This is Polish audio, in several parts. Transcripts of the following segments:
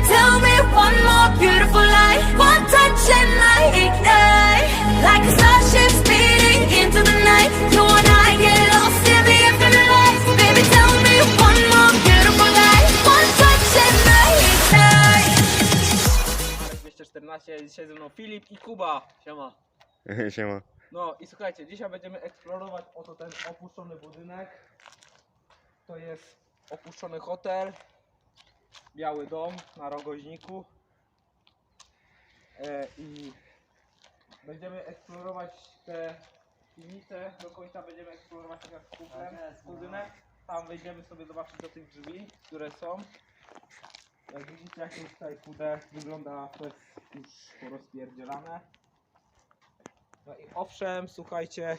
Baby, tell me one more beautiful lie. One touch and I ignite. Like a starship speeding into the night. You and I get lost in the infinite lights. Baby, tell me one more beautiful lie. One touch and I ignite. Marek 214, dzisiaj ze mną Filip i Kuba. Siema. Siema. No i słuchajcie, dzisiaj będziemy eksplorować oto ten opuszczony budynek. To jest opuszczony hotel. Biały dom na rogoźniku. E, I będziemy eksplorować te piwnice. Do końca będziemy eksplorować teraz kuplem, budynek. Tam wejdziemy sobie zobaczyć do tych drzwi, które są. Jak widzicie, jak jest tutaj pude wygląda, to jest już porozpierdzielane. No i owszem, słuchajcie,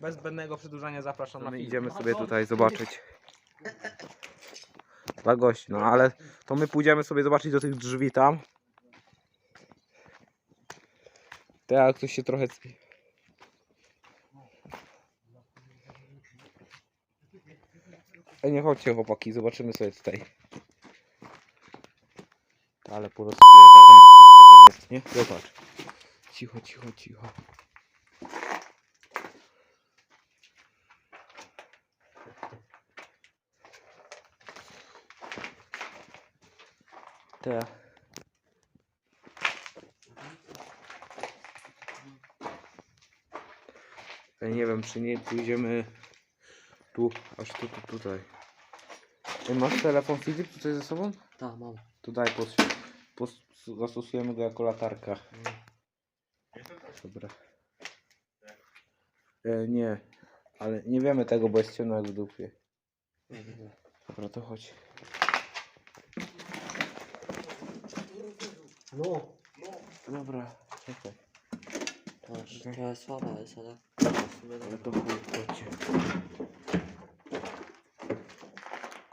bez zbędnego przedłużania zapraszam na My film. idziemy sobie tutaj zobaczyć. Dla gości, no ale to my pójdziemy sobie zobaczyć do tych drzwi tam. Tak, ktoś się trochę... Ej, nie chodźcie chłopaki, zobaczymy sobie tutaj. Ale porozpierdalane wszystko tam jest, nie? Zobacz. Cicho, cicho, cicho. Te. Ja nie wiem, czy nie pójdziemy tu, aż tu, tu tutaj. Ej, masz telefon Filip tutaj ze sobą? Tak, mam. To daj, pos, pos, zastosujemy go jako latarka. Dobra. E, nie, ale nie wiemy tego, bo jest ciemno jak w dupie. Dobra, to chodź. No, Dobra, czekaj. to jest trochę słaba jest, ale... Ale to chuj, chodźcie.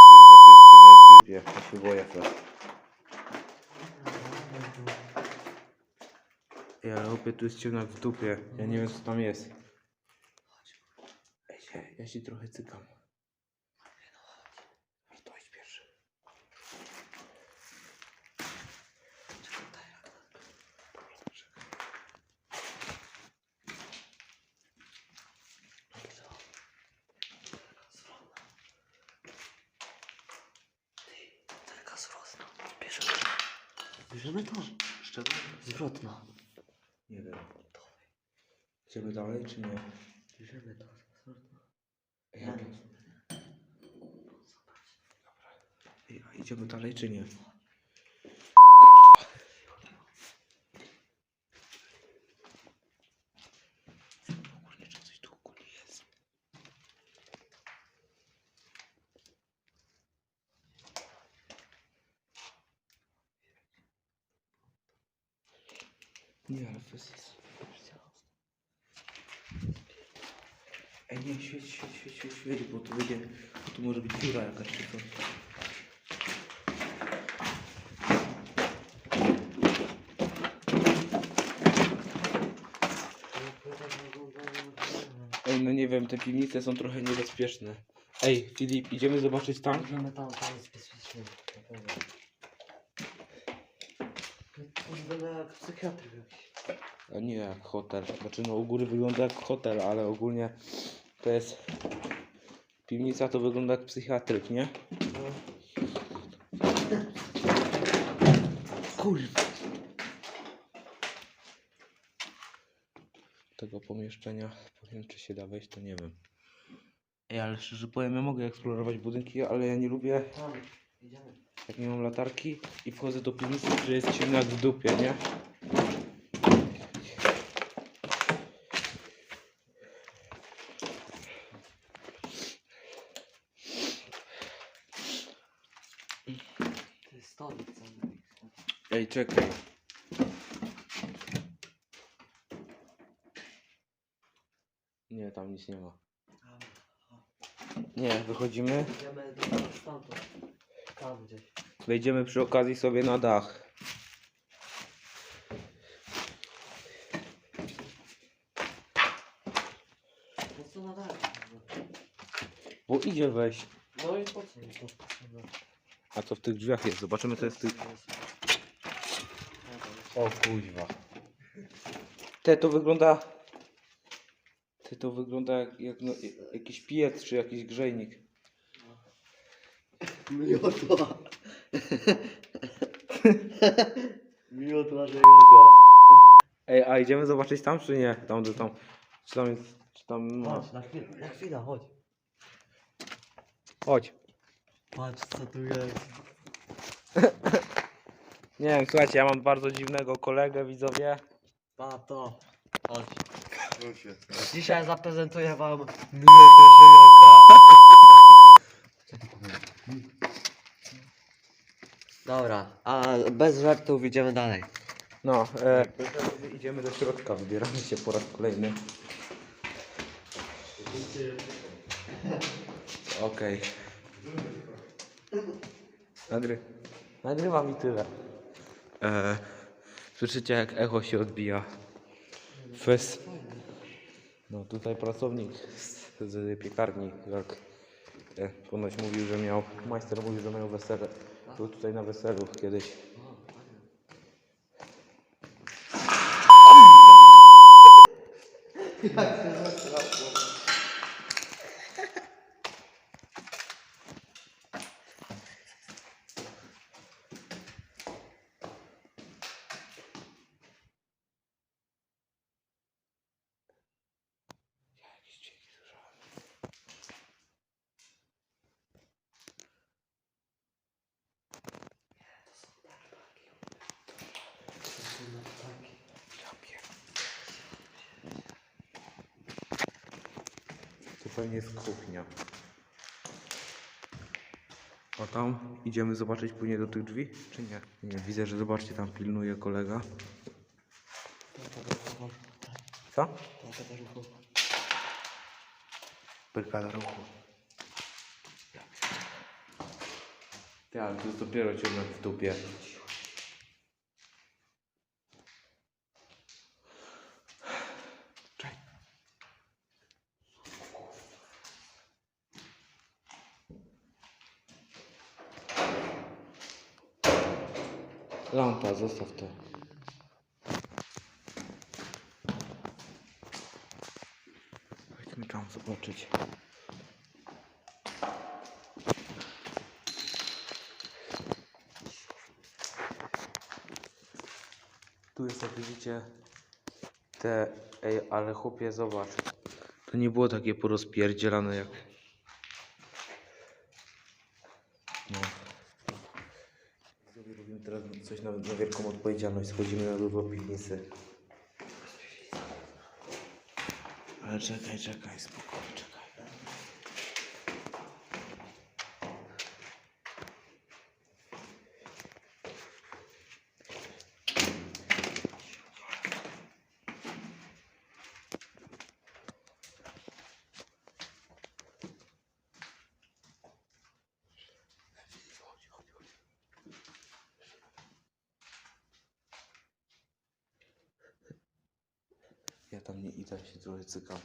Kurwa, to jest ciemno jak w dupie. Ja się boję teraz. Ej, ale opie tu jest ciemno jak w dupie. Ja nie wiem co tam jest. Ej, się- ja się trochę cykam. Aż to idź pierwszy. Taka zwrotna. Bierzemy. Bierzemy to. Z czego? Zwrotna. Nie wiem. Idziemy dalej czy nie? Bierzemy to. Zwrotna. Ej, jak jest? Ej, a idziemy dalej czy nie? Ogólnie czy coś tu ogólnie jest? Nie, ale to jest... Ej, nie, świeć, świeć, świeć, świeć, świeć, bo tu będzie, bo tu może być dziura jakaś czy coś. Ej, no nie wiem, te piwnice są trochę niebezpieczne. Ej, Filip, idziemy zobaczyć tam? Bierzemy tam, tam jest bezpiecznie. Na pewno. To wygląda jak psychiatryk jakiś. A nie jak hotel. Znaczy no u góry wygląda jak hotel, ale ogólnie to jest... Piwnica to wygląda jak psychiatryk, nie? Kurwa. Tego pomieszczenia, powiem czy się da wejść, to nie wiem. Ej, ale szczerze powiem, ja mogę eksplorować budynki, ale ja nie lubię, jak nie mam latarki i wchodzę do piwnicy, że jest ciemno jak w dupie, nie? To jest stolik cały. Ej, czekaj. Nie, tam nic nie ma. Nie, wychodzimy. Idziemy do stamtąd. Tam gdzieś. Wejdziemy przy okazji sobie na dach. Po co na dach? Bo idzie wejść. No i po co mi to? A co w tych drzwiach jest? Zobaczymy co jest w tych... O kuźwa. Te to wygląda... Te to wygląda jak, jak no, jakiś piec czy jakiś grzejnik. Miotła. Miotła, że Ej, a idziemy zobaczyć tam czy nie? Tam, gdzie tam... Czy tam jest... Czy tam... Chodź, na chwilę, na chwilę, chodź. Chodź. Patrz co tu jest. Nie wiem, słuchajcie, ja mam bardzo dziwnego kolegę, widzowie. Tato, chodź. Dzisiaj zaprezentuję wam żyjąka. Dobra, a bez żartów idziemy dalej. No, e, idziemy do środka, wybieramy się po raz kolejny. Okej. Nagry... Nagrywam i tyle. E, słyszycie jak echo się odbija. Fes... No tutaj pracownik z, z piekarni, jak e, ponoć mówił, że miał, majster mówił, że miał wesele. Był tutaj na weselu kiedyś. To pewnie jest kuchnia. A tam idziemy zobaczyć później do tych drzwi, czy nie? Nie, widzę, że zobaczcie, tam pilnuje kolega. Co? Brygada ruchu. Ty, ale to jest dopiero ciągle w dupie. Czekaj. Lampa, zostaw to. Chodźmy tam zobaczyć. Tu jest, jak widzicie, te... Ej, ale chłopie, zobacz. To nie było takie porozpierdzielane jak... No. Sobie robimy teraz coś na, na wielką odpowiedzialność. Schodzimy na dół do piwnicy. Ale czekaj, czekaj, spokojnie, Ja tam nie idę, się trochę cykam.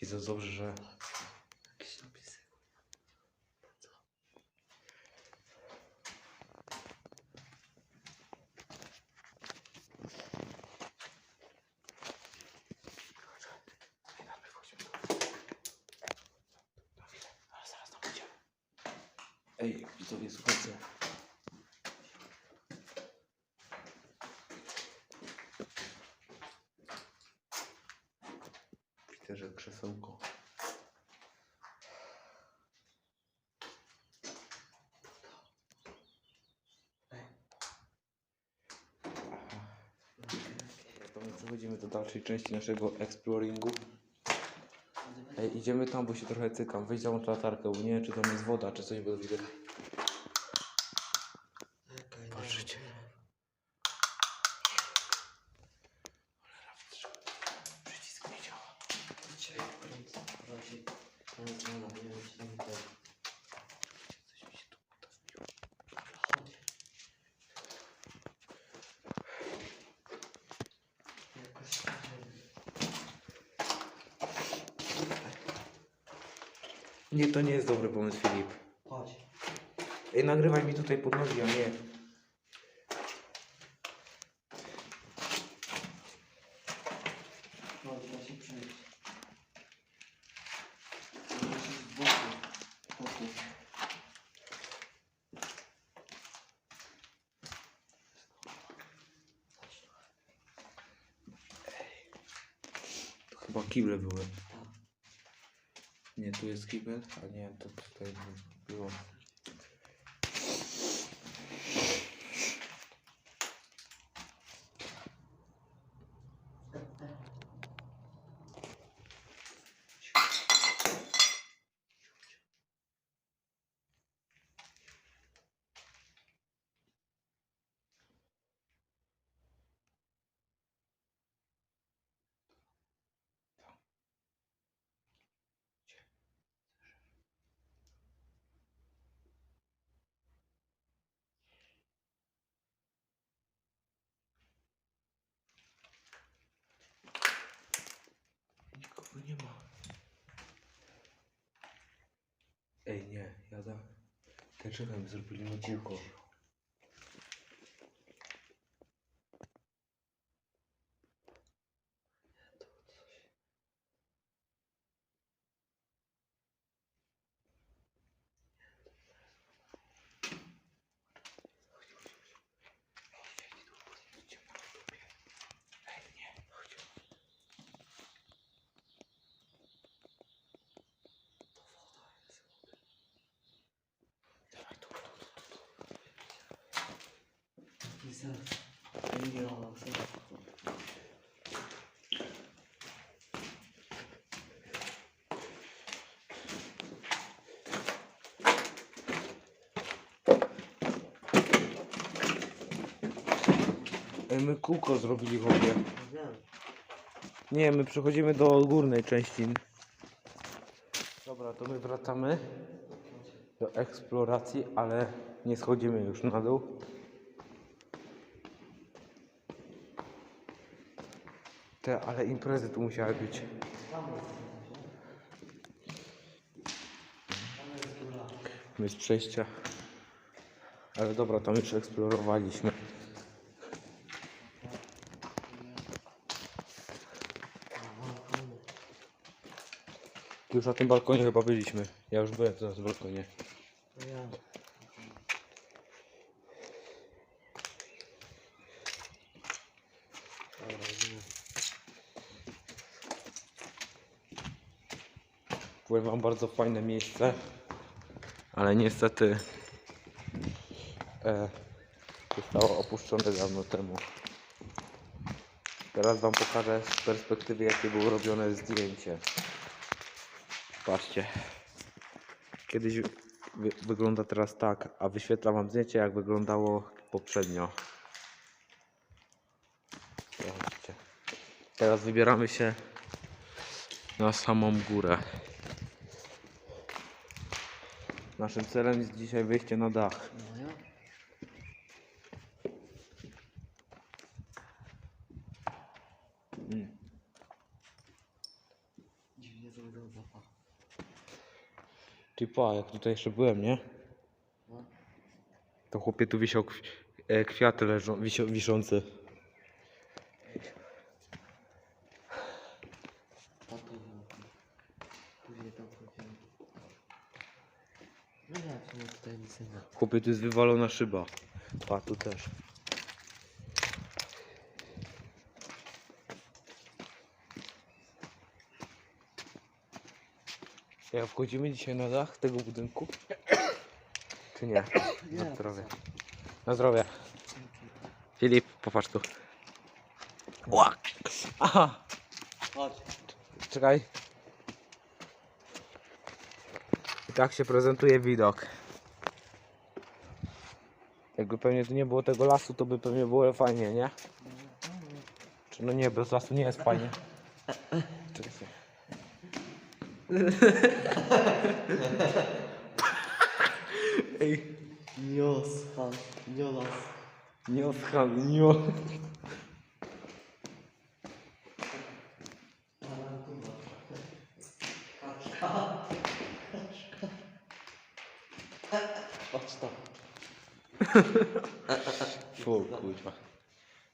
Widzę dobrze, że jakieś napisy. Ale zaraz tam będziemy. Ej, widzowie, słuchajcie. Widzę, że krzesełko. Przechodzimy do dalszej części naszego exploringu. Ej, idziemy tam, bo się trochę cykam. Weź załącz latarkę, bo nie wiem, czy tam jest woda, czy coś, bo widać. Patrzycie. Przycisk nie działa. Coś mi się tu podawiło. Nie, to nie jest dobry pomysł, Filip. Chodź. Ej, nagrywaj mi tutaj pod nogi, a nie. Chodź, da się przejść. Musisz z boku. boku. To chyba kible były. Kibel, a nie, to tutaj Ej, nie, ja za... Ten szefem zrobili mi kółko. Ej, my kółko zrobili chłopie. Wiem. Nie, my przechodzimy do górnej części. Dobra, to my wracamy do eksploracji, ale nie schodzimy już na dół. Te, ale imprezy tu musiały być. Jest przejścia. Ale dobra, tam już eksplorowaliśmy. Już na tym balkonie chyba byliśmy. Ja już byłem na balkonie. To ja. Dobra, nie. Powiem wam bardzo fajne miejsce. Ale niestety e, zostało opuszczone dawno temu. Teraz wam pokażę z perspektywy jakie było robione zdjęcie. Patrzcie. Kiedyś wy, wygląda teraz tak, a wyświetlam wam zdjęcie jak wyglądało poprzednio. Zobaczcie. Teraz wybieramy się na samą górę. Naszym celem jest dzisiaj wyjście na dach. No ja. Mm. Dziwnie to wygląda. pa. Ty pa, jak tutaj jeszcze byłem, nie? To chłopie tu wisiał e, kwiaty leżą, wisio, wiszące. Chłopie, tu jest wywalona szyba. Pa, tu też. Ja wchodzimy dzisiaj na dach tego budynku? Czy nie? Na zdrowie. Na zdrowie. Filip, popatrz tu. Ła! Aha! Chodź. Czekaj. I tak się prezentuje widok. Jakby pewnie tu nie było tego lasu, to by pewnie było fajnie, nie? Czy no nie, bez lasu nie jest fajnie. Ej, Nios, pan. Niolas. nie odcham, nie od... Patrz to. Fu, kurwa.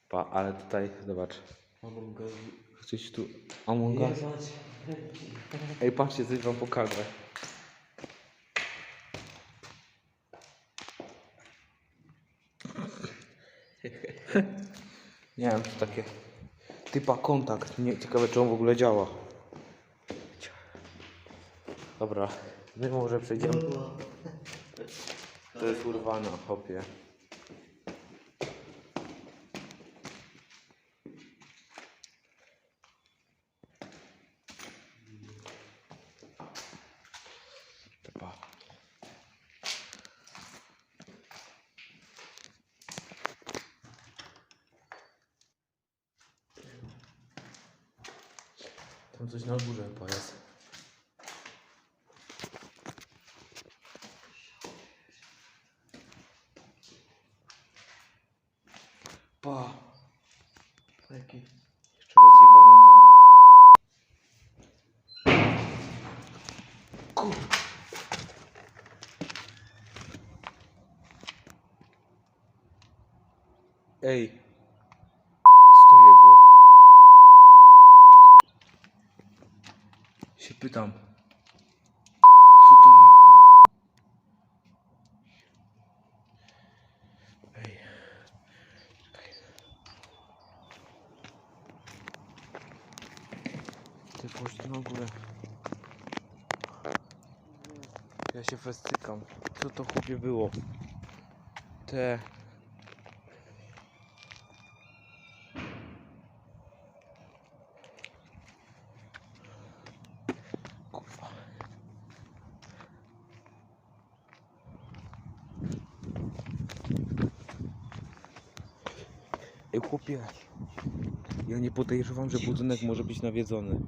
Pa, ale tutaj, zobacz. Among Us. Coś tu... Among Us? Ej, patrzcie, coś wam pokażę. Nie wiem, to takie... Typa kontakt. Nie, ciekawe, czy on w ogóle działa. Dobra, my może przejdziemy. To jest urwana, hopie. Typa. Tam coś na górze chyba jest. Pa. Jaki? Jeszcze rozjebano tam. Kur... Ej. Co to jebło? Się pytam. Co to jebło? Ej. Czekaj. Ty poszli na górę. Ja się westykam. Co to chłopie było? Te... Kurwa. Ej chłopie. Ja nie podejrzewam, że budynek może być nawiedzony.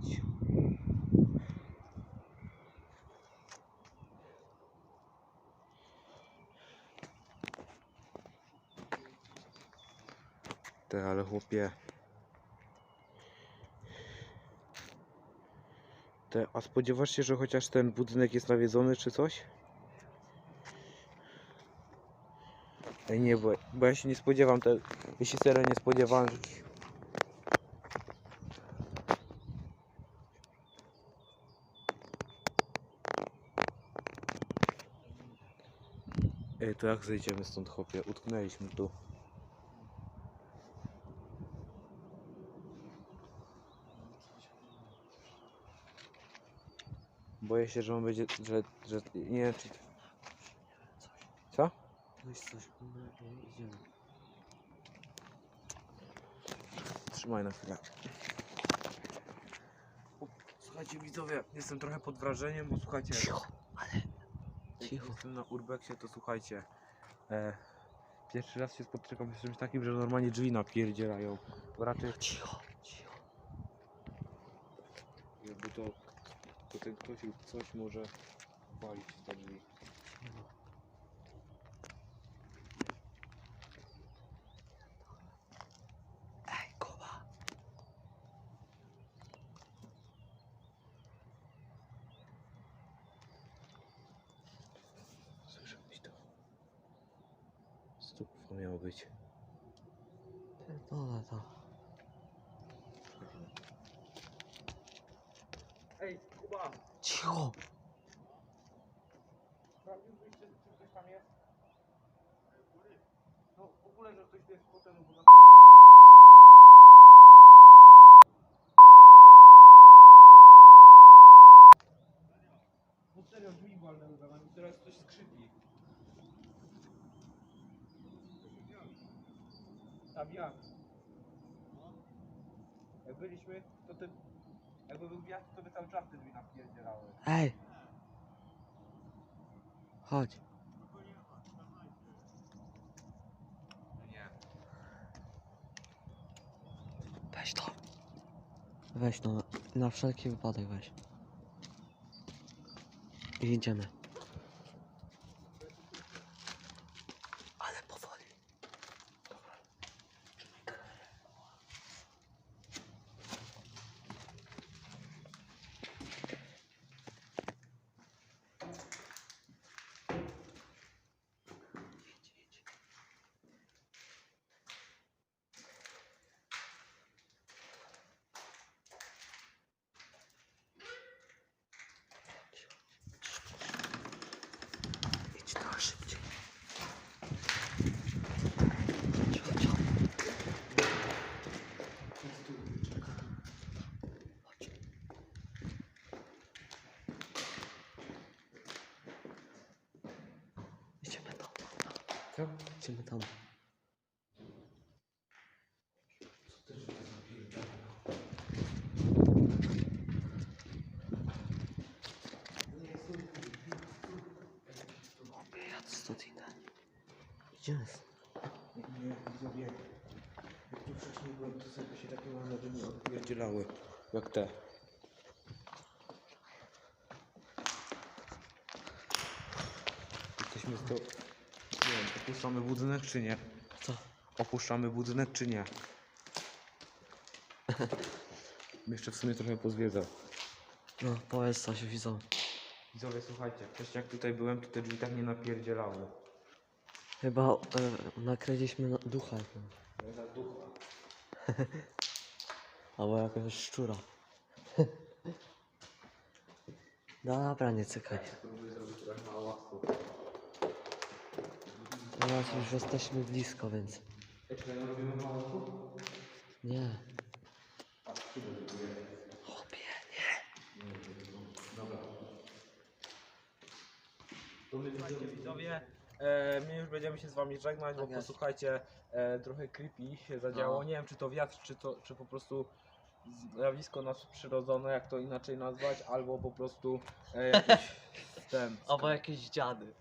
Chłopie. Te, a spodziewasz się, że chociaż ten budynek jest nawiedzony czy coś? Ej nie, bo, bo ja się nie spodziewam, te, ja się serio nie spodziewałem, że... Ej, to jak zejdziemy stąd, chłopie? Utknęliśmy tu. Boję się, że on będzie, że, że nie wiem czy... Co? Weź coś, idziemy. Trzymaj na chwilę. Słuchajcie widzowie, jestem trochę pod wrażeniem, bo słuchajcie... Cicho, ale... Cicho. Jestem na urbexie, to słuchajcie. E, pierwszy raz się spotykam z czymś takim, że normalnie drzwi napierdzielają. Bo raczej Cicho, cicho. jakby to, to ten ktoś lub coś może walić te drzwi. cicho. Ej, Kuba. Słyszałeś to? Stóp miało być. Pierdolę to. Ej, Kuba! Cicho! Sprawdziłbyś, czy, czy ktoś tam jest? W ogóle, że ktoś tu jest potem, bo napierdalają tam te drzwi. Jakbyśmy weszli, to drzwi za nami pierdolą. No serio, drzwi walnęły za nami, teraz ktoś skrzypi. Tam jak? Jak byliśmy, to ty... Jakby był wiatr, to by cały czas te drzwi napierdzielały. Ej! Chodź. Nie. Weź to. Weź no, na wszelki wypadek weź. I idziemy. Ale powoli. Chodźmy tam. Chłopie, ja stąd idę. Idziemy. Nie, widzowie. Jak tu wcześniej byłem, to sobie się takie mam wrażenie odpierdzielały. Jak te. Jesteśmy z to... Opuszczamy budynek czy nie? Co? Opuszczamy budynek czy nie? Jeszcze w sumie trochę pozwiedzał. No, powiedz coś widzą. Widzowie, słuchajcie, wcześniej jak tutaj byłem, to te drzwi tak nie napierdzielały. Chyba e, nakryliśmy na ducha. No za ducha. Albo jakiegoś szczura. Dobra, nie cykaj. Spróbuję zrobić trochę hałasu. Teraz już jesteśmy blisko, więc... Nie? Nie. Chłopie, To my Słuchajcie widzowie, e, my już będziemy się z wami żegnać, bo Tak jest. posłuchajcie, e, trochę creepy się zadziało. No. Nie wiem czy to wiatr, czy, to, czy po prostu zjawisko nadprzyrodzone, jak to inaczej nazwać, albo po prostu e, jakiś ten, Albo jakieś dziady.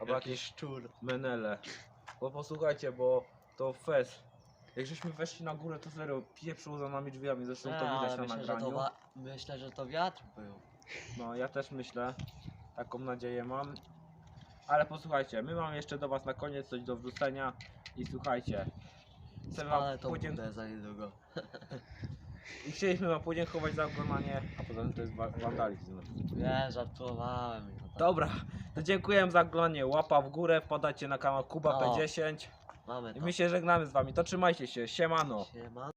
Albo jakieś Jakiś szczur. menele. Bo posłuchajcie, bo to fest. Jak żeśmy weszli na górę, to serio pieprzył za nami drzwiami, zresztą to widać na myślę, że to nagraniu. wa- myślę, że to wiatr był. No, ja też myślę, taką nadzieję mam. Ale posłuchajcie, my mamy jeszcze do was na koniec coś do wrzucenia i słuchajcie. Chcemy wam Ale to podzięk- bude za niedługo. I chcieliśmy wam podziękować za oglądanie, a poza tym to jest wa- wandalizm. Nie, żartowałem. Tak. Dobra, to dziękuję za oglądanie. Łapa w górę, wpadajcie na kanał Kuba No. P10. Mamy I to. my się żegnamy z wami. To trzymajcie się, siemano. Siema.